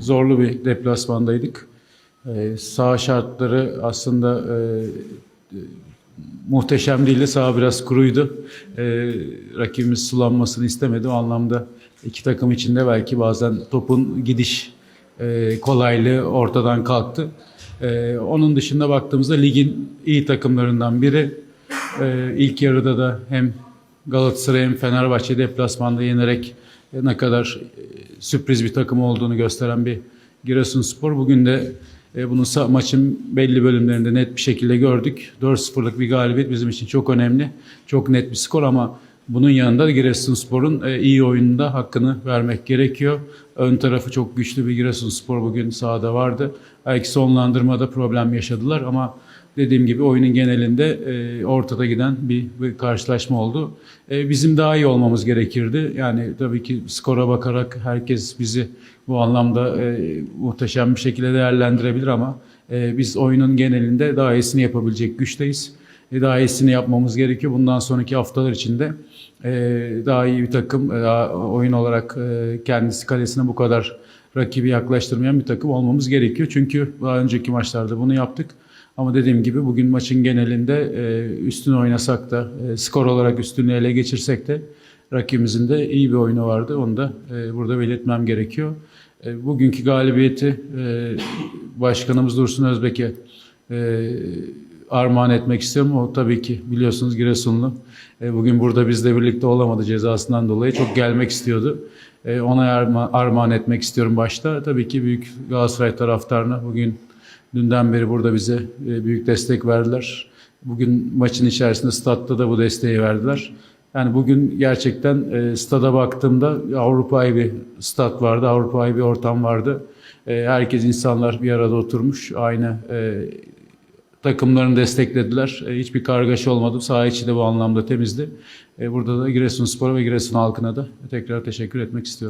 zorlu bir deplasmandaydık. E, Sağ şartları aslında e, muhteşem değildi. Sağ biraz kuruydu. E, rakibimiz sulanmasını istemedi. O anlamda iki takım içinde belki bazen topun gidiş e, kolaylığı ortadan kalktı. E, onun dışında baktığımızda ligin iyi takımlarından biri. E, ilk yarıda da hem Galatasaray hem Fenerbahçe deplasmanda yenerek e, ne kadar e, sürpriz bir takım olduğunu gösteren bir Giresunspor. Bugün de e, bunu maçın belli bölümlerinde net bir şekilde gördük. 4-0'lık bir galibiyet bizim için çok önemli. Çok net bir skor ama bunun yanında Giresunspor'un e, iyi oyununda hakkını vermek gerekiyor. Ön tarafı çok güçlü bir Giresunspor bugün sahada vardı. Belki sonlandırmada problem yaşadılar ama dediğim gibi oyunun genelinde e, ortada giden bir, bir karşılaşma oldu. E, bizim daha iyi olmamız gerekirdi. Yani tabii ki skora bakarak herkes bizi bu anlamda e, muhteşem bir şekilde değerlendirebilir ama e, biz oyunun genelinde daha iyisini yapabilecek güçteyiz. E, daha iyisini yapmamız gerekiyor. Bundan sonraki haftalar içinde e, daha iyi bir takım, e, daha oyun olarak e, kendisi kalesine bu kadar rakibi yaklaştırmayan bir takım olmamız gerekiyor. Çünkü daha önceki maçlarda bunu yaptık. Ama dediğim gibi bugün maçın genelinde e, üstün oynasak da, e, skor olarak üstünlüğü ele geçirsek de rakibimizin de iyi bir oyunu vardı. Onu da e, burada belirtmem gerekiyor. E, bugünkü galibiyeti Başkanımız Dursun Özbek'e armağan etmek istiyorum. O tabii ki biliyorsunuz Giresunlu. Bugün burada bizle birlikte olamadı cezasından dolayı. Çok gelmek istiyordu. Ona arma, armağan etmek istiyorum başta. Tabii ki büyük Galatasaray taraftarına bugün dünden beri burada bize e, büyük destek verdiler. Bugün maçın içerisinde statta da bu desteği verdiler. Yani bugün gerçekten e, stada baktığımda Avrupa'yı bir stat vardı, Avrupa'yı bir ortam vardı. E, herkes insanlar bir arada oturmuş, aynı e, takımlarını desteklediler. E, hiçbir kargaşa olmadı. Saha içi de bu anlamda temizdi. E, burada da Giresunspor ve Giresun halkına da tekrar teşekkür etmek istiyorum.